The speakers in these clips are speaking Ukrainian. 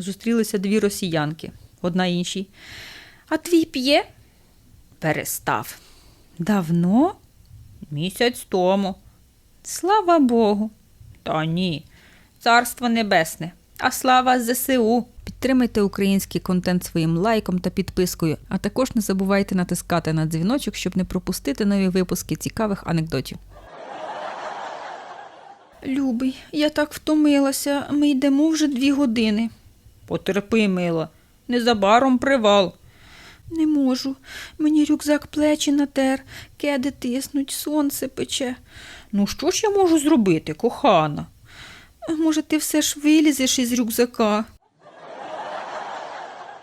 зустрілися дві росіянки, одна іншій. А твій п'є? Перестав. Давно? Місяць тому. Слава Богу. Та ні. Царство небесне, а слава ЗСУ. Підтримайте український контент своїм лайком та підпискою, а також не забувайте натискати на дзвіночок, щоб не пропустити нові випуски цікавих анекдотів. Любий, я так втомилася. Ми йдемо вже дві години. Потерпи, мила, незабаром привал. Не можу. Мені рюкзак плечі натер, кеди тиснуть, сонце пече. Ну, що ж я можу зробити, кохана? Може, ти все ж вилізеш із рюкзака?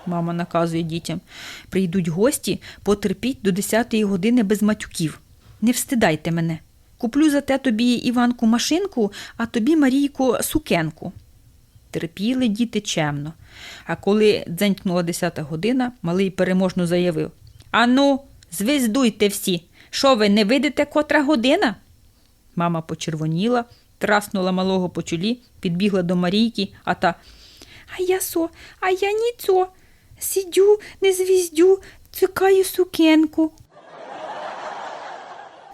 Мама наказує дітям. Прийдуть гості, потерпіть до 10-ї години без матюків. Не встидайте мене. Куплю за те тобі Іванку машинку, а тобі Марійку сукенку. Терпіли діти чемно. А коли дзенькнула 10 година, малий переможно заявив: Ану, звездуйте всі. Що ви не видите, котра година? Мама почервоніла, траснула малого по чолі, підбігла до Марійки, а та А я со, а я ніцо. Сидю, не звіздю, цикаю сукенку.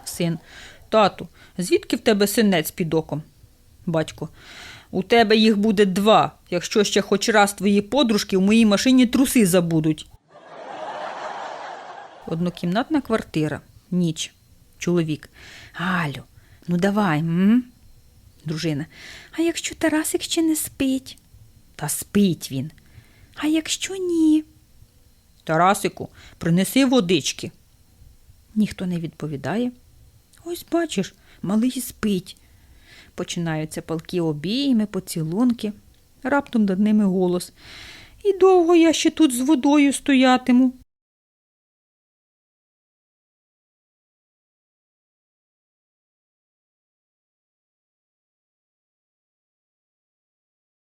Син. Тату, звідки в тебе синець під оком? Батько. У тебе їх буде два, якщо ще хоч раз твої подружки в моїй машині труси забудуть. Однокімнатна квартира. Ніч. Чоловік. Галю, ну давай. М? Дружина. А якщо Тарасик ще не спить? Та спить він. А якщо ні? Тарасику, принеси водички. Ніхто не відповідає. Ось бачиш, малий спить. Починаються палкі обійми, поцілунки. Раптом над ними голос. І довго я ще тут з водою стоятиму.